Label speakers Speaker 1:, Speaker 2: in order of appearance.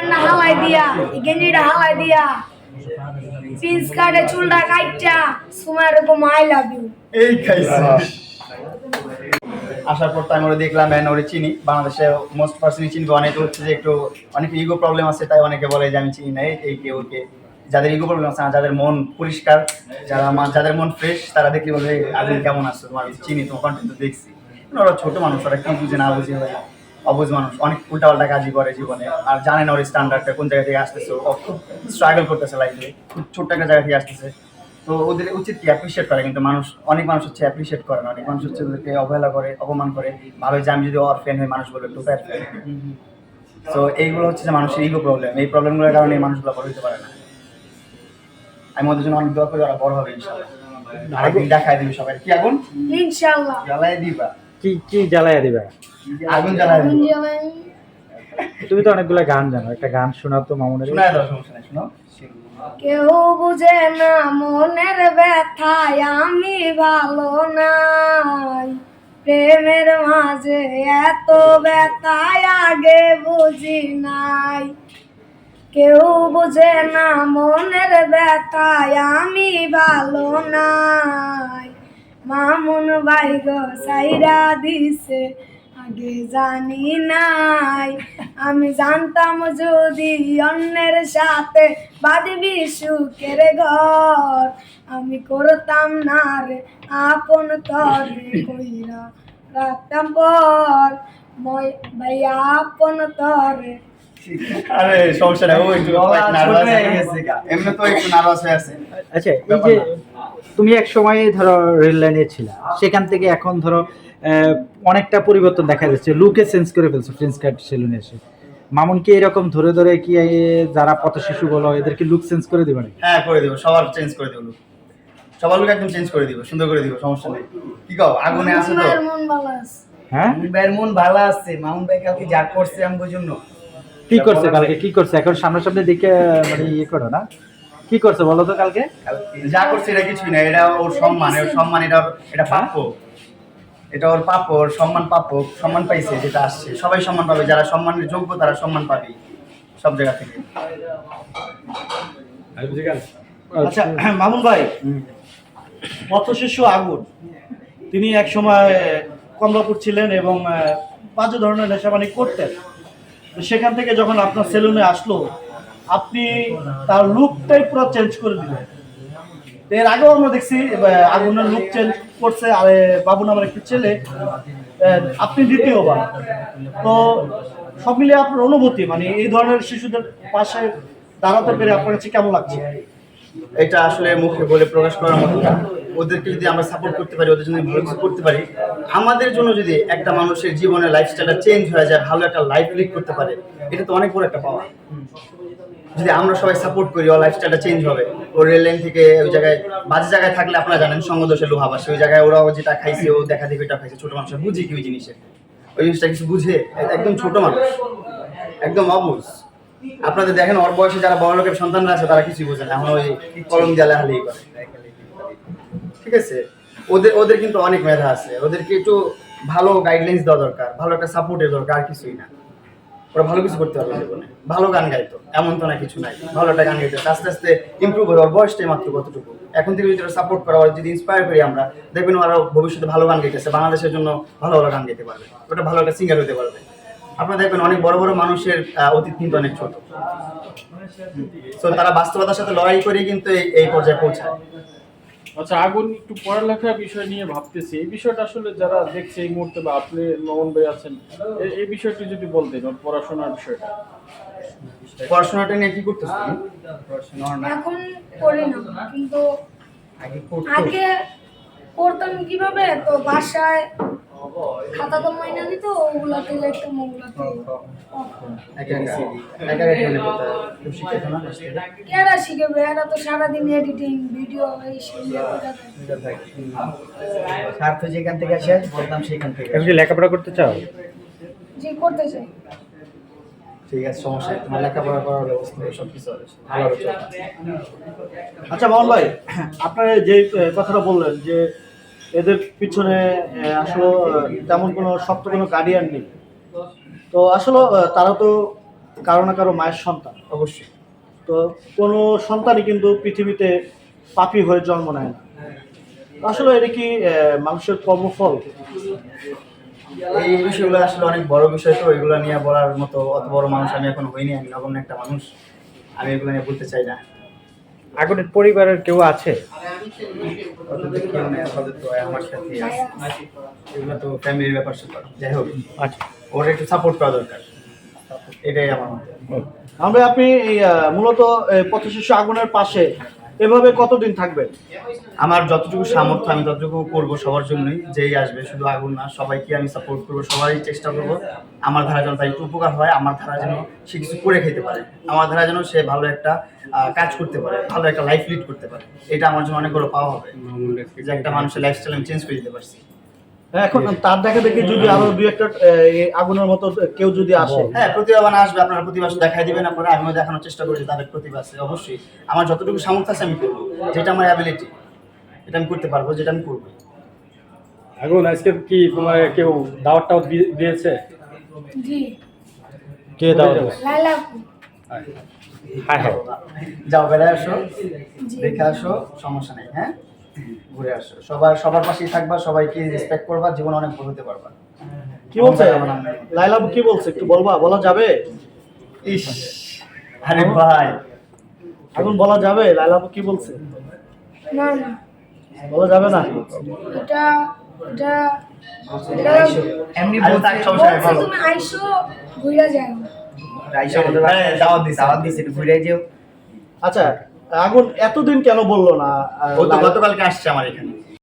Speaker 1: প্যান্টটা হালাই দিয়া এই গেঞ্জিটা হালাই দিয়া। জিন্স কাটে চুলটা কাইটা সময় এরকম আই লাভ ইউ
Speaker 2: এই খাইছে। আসার পর তো আমি দেখলাম ওরে চিনি। বাংলাদেশে মোস্ট পার্সনই চিনবে অনেকে হচ্ছে যে একটু অনেক ইগো প্রবলেম আছে তাই অনেকে বলে যে আমি চিনি না এই- কে ওকে যাদের ইগো প্রবলেম আছে না যাদের মন পরিষ্কার যারা মা- যাদের মন ফ্রেশ তারা দেখলে বলবে আমি কেমন আছো? তোমার চিনি তোমার কন্টেন্ট দেখছি। ওরা ছোট মানুষ ওরা কি বুঝে না বুঝে অবুঝ মানুষ অনেক উল্টাপাল্টা কাজই করে জীবনে। আর জানে না ওর স্ট্যান্ডার্ডটা কোন জায়গা থেকে আসতেছে। ও খুব স্ট্রাগল করতেছে লাইফে খুব ছোট্ট একটা জায়গা থেকে আসতেছে। তো ওদের উচিত কি অ্যাপ্রিসিয়েট করে? কিন্তু মানুষ অনেক মানুষ হচ্ছে অ্যাপ্রিসিয়েট করে না। অনেক মানুষ হচ্ছে ওদেরকে অবহেলা করে অপমান করে। ভাবে যে আমি যদি ওর ফ্যান হই মানুষ বলবে তো তার তো এইগুলো হচ্ছে যে মানুষের ইগো প্রবলেম এই প্রবলেমগুলোর কারণে এই মানুষগুলো বড় হতে পারে না। আমি ওদের জন্য অনেক দোয়া করি ওরা বড় হবে ইনশাল্লাহ আরেকদিন দেখাই দিবি সবাই কি আগুন?
Speaker 1: ইনশাআল্লাহ।
Speaker 2: জ্বালাই দিবা।
Speaker 3: কি কি জ্বালাইয়া দিবে?
Speaker 2: আগুন জ্বালাই।
Speaker 3: তুমি তো অনেকগুলো গান জানো একটা গান শোনাও তো মামুনের
Speaker 2: শোনায় দাও সমস্যা নাই শোনো
Speaker 1: কেউ বুঝে না মনের ব্যথায় আমি ভালো নাই। প্রেমের মাঝে এত ব্যথায় আগে বুঝি নাই। কেউ বুঝে না মনের ব্যথায় আমি ভালো নাই। মামুন ভাই গো সাইরা দিছে। আগে জানি নাই। আমি জানতাম যদি অন্যের সাথে বাঁধবি সুখের ঘর। আমি করতাম না রে আপন তরে কইরা রাখতাম পর। মই ভাই আপন তরে।
Speaker 2: আরে সমস্যা নাই ও একটু নার্ভাস হয়ে গেছে। এমনি তো একটু নার্ভাস হয়ে আছে।
Speaker 3: আচ্ছা এই যে তুমি এক সময় ধরো রেল লাইনে ছিল সেখান থেকে এখন ধরো আহ, অনেকটা পরিবর্তন দেখা যাচ্ছে লুকে চেঞ্জ করে ফেলছো ফ্রেঞ্চ কাট সেলুনে এসে। মামুন কি এরকম ধরে ধরে কি যারা পথ শিশু বলো এদেরকে লুক চেঞ্জ করে দিবে
Speaker 2: হ্যাঁ করে দিব সবার চেঞ্জ করে দিব সবার লোক একদম চেঞ্জ করে দিব সুন্দর করে দিব সমস্যা নেই। কি কও আগুনে আছে তো?
Speaker 1: মায়ের মন ভালো আছে।
Speaker 3: হ্যাঁ?
Speaker 4: ভাইয়ের মন ভালো আছে। মামুন ভাই কালকে যা করছে আমগো জন্য
Speaker 3: কি করছে কালকে? কি করছে? এখন সামনাসামনি দেখে মানে ইয়ে করো না? কি করছে বলো তো কালকে?
Speaker 2: যা করছে এটা কিছুই না এটা ওর সম্মান ওর সম্মান এটা এটা প্রাপ্য এটা ওর প্রাপ্য ওর সম্মান প্রাপ্য সম্মান পাইছে যেটা আসছে। সবাই সম্মান পাবে যারা সম্মানের যোগ্য তারা সম্মান পাবে সব জায়গা থেকে।
Speaker 5: আচ্ছা মামুন ভাই পথ শিশু আগুন। তিনি এক সময় কমলাপুর ছিলেন এবং বাজে ধরনের নেশাবানি করতেন। তো সেখান থেকে যখন আপনার সেলুনে আসলো আপনি তার লুকটাই পুরো চেঞ্জ করে দিলেন। এর আগেও আমরা দেখছি আগুনের লুক চেঞ্জ করছে, আর বাবু নামের একটি ছেলে। আপনি দ্বিতীয়বার। তো সব মিলে আপনার অনুভূতি মানে এই ধরনের শিশুদের পাশে দাঁড়াতে পেরে আপনার কাছে কেমন লাগছে?
Speaker 2: এটা আসলে মুখে বলে প্রকাশ করার মতো না। ওদেরকে যদি আমরা সাপোর্ট করতে পারি, ওদের জন্য ভালো কিছু করতে পারি, আমাদের জন্য যদি একটা মানুষের জীবনের লাইফস্টাইলটা চেঞ্জ হয়ে যায়, ভালো একটা লাইফ লিড করতে পারে, এটা তো অনেক বড় একটা পাওয়া যদি আমরা সবাই সাপোর্ট করি, ওর লাইফস্টাইলটা চেঞ্জ হবে। ওর রেল লাইন থেকে ওই জায়গায়, বাজে জায়গায় থাকলে আপনারা জানেন, সঙ্গদোষে লোহা বাসে ওই জায়গায় ওরাও যেটা খাইছে, ও দেখা দেখে ওইটা খাইছে। ছোট মানুষ বুঝি কি ওই জিনিসের ওই জিনিসটা কিছু বুঝে? একদম ছোট মানুষ। একদম অবুঝ আপনাদের দেখেন, ওর বয়সে যারা বড় লোকের সন্তানরা আছে, তারা কিছুই বোঝে না। এখন ওই কলম দিয়ে লেখালেখি করে। ঠিক আছে? ওদের ওদের কিন্তু অনেক মেধা আছে। ওদেরকে একটু ভালো গাইডলাইন্স দেওয়া দরকার। ভালো একটা সাপোর্টের দরকার, আর কিছুই না। ওরা ভালো কিছু করতে পারবে জীবনে। ভালো গান গাইতো, এমন তো না কিছু নাই। ভালো একটা গান গাইতে, আস্তে আস্তে ইমপ্রুভ হবে ওর বয়সটাই মাত্র কতটুকু? এখন থেকে যদি সাপোর্ট করা, ওরা যদি ইন্সপায়ার করি আমরা, দেখবেন ওরা ভবিষ্যতে ভালো গান গাইতেছে, বাংলাদেশের জন্য ভালো ভালো গান গাইতে পারবে। ওটা ভালো একটা সিঙ্গার হতে পারবে। আপনারা দেখবেন অনেক বড় বড় মানুষের অতীত কিন্তু অনেক ছোট। তো তারা বাস্তবতার সাথে লড়াই করে কিন্তু এই পর্যায়ে পৌঁছায়।
Speaker 6: আচ্ছা আগুন একটু পড়ালেখার বিষয় নিয়ে ভাবতেছি। এই বিষয়টা আসলে যারা দেখছে এই মুহূর্তে বা আপনি মোহন ভাই আছেন এই- বিষয়টি যদি বলতেন ওর পড়াশোনার বিষয়টা।
Speaker 2: পড়াশোনাটা নিয়ে কি করতেছ তুমি
Speaker 1: এখন করি না কিন্তু
Speaker 2: আগে পড়তাম
Speaker 1: আগে করতাম কীভাবে? তো বাসায় খাতা তো মাইনা দিত ওগুলাতে লিখতাম? কেরা শিখবে? এরা তো সারাদিন এডিটিং ভিডিও এই
Speaker 4: স্বার্থ যেখান থেকে আসে বলতাম সেখান থেকে
Speaker 3: তুমি লেখাপড়া করতে চাও?
Speaker 1: যে করতে চাই।
Speaker 2: ঠিক আছে সমস্যা তোমার লেখাপড়া করার ব্যবস্থা সব কিছু
Speaker 5: আচ্ছা মোহন ভাই আপনারা যে কথাটা বললেন যে এদের পিছনে আসলে তেমন কোনো শক্ত কোনো গার্ডিয়ান নেই। তো আসলে তারা তো কারও না কারও মায়ের সন্তান
Speaker 2: অবশ্যই।
Speaker 5: তো কোনো সন্তানই কিন্তু পৃথিবীতে পাপী হয়ে জন্ম নেয় না। আসলে এটা কি মানুষের কর্মফল?
Speaker 2: এই বিষয়গুলো আসলে অনেক বড় বিষয় তো এগুলো নিয়ে বলার মতো অত বড় মানুষ আমি এখন হইনি আমি নগণ্য একটা মানুষ। আমি এগুলো নিয়ে বলতে চাই না।
Speaker 3: আগুনের পরিবারের কেউ আছে?
Speaker 2: ওদের কেউ নেই আপাতত আমার সাথে আছে। এগুলো তো ফ্যামিলির ব্যাপার স্যাপার। যাই হোক
Speaker 3: আচ্ছা।
Speaker 2: ওর একটু সাপোর্ট পাওয়া দরকার। এটাই আমার মতে।
Speaker 5: আমরা আপনি মূলত পথ শিশু আগুনের পাশে এভাবে কতদিন থাকবে
Speaker 2: আমার যতটুকু সামর্থ্য আমি ততটুকু করব সবার জন্যই যেই আসবে শুধু আগুন না সবাইকে আমি সাপোর্ট করব সবাই চেষ্টা করব আমার ধারা যেন তাই একটু উপকার হয় আমার ধারা যেন সে কিছু করে খেতে পারে আমার ধারা যেন সে ভালো একটা কাজ করতে পারে ভালো একটা লাইফ লিড করতে পারে এটা আমার জন্য অনেক বড় পাওয়া হবে যে একটা মানুষের লাইফস্টাইল আমি চেঞ্জ করে দিতে পারছি।
Speaker 5: এখন তার দেখা দেখি যদি আরও দুই একটা আগুনের মতো কেউ যদি আসে।
Speaker 2: হ্যাঁ প্রতিভাবান আসবে আপনারা প্রতিভা দেখাই দিবেন আপনারা আমিও দেখানোর চেষ্টা করি যে তাদের প্রতিভা আছে অবশ্যই। আমার যতটুকু সামর্থ্য আছে আমি করব যেটা আমার অ্যাবিলিটি এটা আমি করতে পারব যেটা আমি করব।
Speaker 7: আগুন আজকে কি তোমার কেউ দাওয়াত টাওয়াত দিয়ে- দিয়েছে?
Speaker 1: জি।
Speaker 3: কে দাও
Speaker 1: লাইলা
Speaker 3: হ্যাঁ। হ্যাঁ
Speaker 2: যাও বেড়ায় আসো দেখে আসো সমস্যা নেই হ্যাঁ? ঘুরে আসো। সবার সবার পাশেই থাকবা সবাইকে রেসপেক্ট করবা জীবন অনেক বড় হতে পারবা।
Speaker 5: কি বলছে। লাইলা কি বলছে? একটু বলবা বলা যাবে?
Speaker 2: ইস আরে ভাই।
Speaker 5: আগুন বলা যাবে? লাইলা কি বলছে?
Speaker 1: না না।
Speaker 5: বলা যাবে না?
Speaker 1: এটা এটা এটা
Speaker 4: এমনি
Speaker 2: তাক সমস্যা
Speaker 1: তুমি আইসো ঘুরে যাও।
Speaker 4: আমাদের
Speaker 2: হ্যাঁ, দাওয়াত দিছে।
Speaker 4: দাওয়াত দিছে ঘুরে যেও।
Speaker 5: আচ্ছা আগুন এতদিন কেন বলল না?
Speaker 2: ও তো গতকালকে আসছে আমার এখানে।